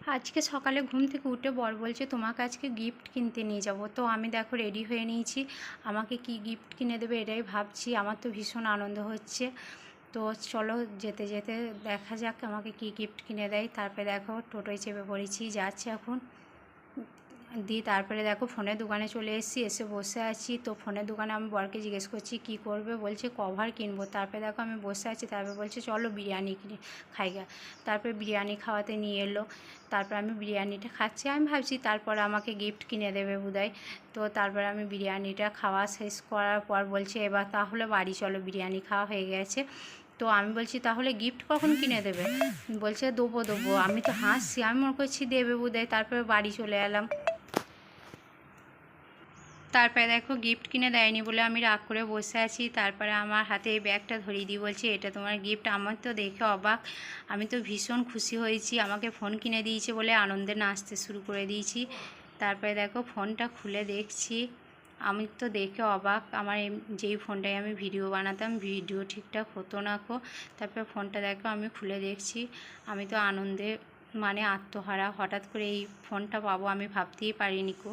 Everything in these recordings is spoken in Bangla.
আজকে সকালে ঘুম থেকে উঠে বর বলছে, তোমাকে আজকে গিফট কিনতে নিয়ে যাব। তো আমি দেখো রেডি হয়ে নিয়েছি। আমাকে কি গিফট কিনে দেবে এটাই ভাবছি। আমার তো ভীষণ আনন্দ হচ্ছে। তো চলো যেতে যেতে দেখা যাক আমাকে কি গিফট কিনে দেয়। তারপরে দেখো টোটোয় চেপে পড়েছি, যাচ্ছে এখন। দিয়ে তারপরে দেখো ফোনের দোকানে চলে এসেছি, এসে বসে আছি। তো ফোনের দোকানে আমি বরকে জিজ্ঞেস করছি, কি করবে? বলছে, কভার কিনবো। তারপরে দেখো আমি বসে আছি, তারপরে বলছে, চলো বিরিয়ানি কিনে খাইগা তারপরে বিরিয়ানি খাওয়াতে নিয়ে এলো। তারপর আমি বিরিয়ানিটা খাচ্ছি, আমি ভাবছি তারপর আমাকে গিফট কিনে দেবে বোধহয়। তো তারপর আমি বিরিয়ানিটা খাওয়া শেষ করার পর বলছে, এবার তাহলে বাড়ি চলো, বিরিয়ানি খাওয়া হয়ে গেছে। তো আমি বলছি, তাহলে গিফট কখন কিনে দেবে? বলছে, দেবো দেবো। আমি তো হাসছি, আমি মনে করছি, দেবে বোধহয়। তারপরে বাড়ি চলে এলাম। তারপরে দেখো গিফট কিনে দেয়নি বলে আমি রাগ করে বসে আছি। তারপরে আমার হাতে এই ব্যাগটা ধরিয়ে দিই বলছে, এটা তোমার গিফট আমার তো দেখে অবাক। আমি তো ভীষণ খুশি হয়েছি। আমাকে ফোন কিনে দিয়েছে বলে আনন্দে নাচতে শুরু করে দিয়েছি। তারপরে দেখো ফোনটা খুলে দেখছি। আমি তো দেখে অবাক। আমার যেই ফোনটায় আমি ভিডিও বানাতাম ভিডিও ঠিকঠাক হতো না কো। তারপরে ফোনটা দেখো আমি খুলে দেখছি। আমি তো আনন্দে মানে আত্মহারা। হঠাৎ করে এই ফোনটা পাবো আমি ভাবতেই পারিনি কো।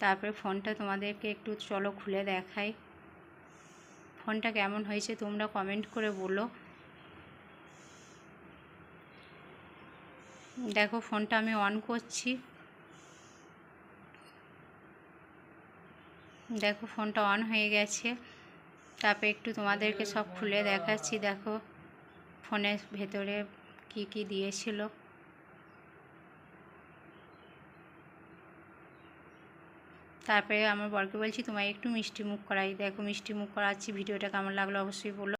তারপরে ফোনটা তোমাদেরকে একটু চলো খুলে দেখাই। ফোনটা কেমন হয়েছে তোমরা কমেন্ট করে বলো। দেখো ফোনটা আমি অন করছি। দেখো ফোনটা অন হয়ে গেছে। তারপরে একটু তোমাদেরকে সব খুলে দেখাচ্ছি। দেখো ফোনের ভেতরে কি কি দিয়েছিল। তারপরে আমার বরকে বলছি, তোমায় একটু মিষ্টি মুখ করাই, দেখো মিষ্টি মুখ করাচ্ছি, ভিডিওটা কেমন লাগল অবশ্যই বলো।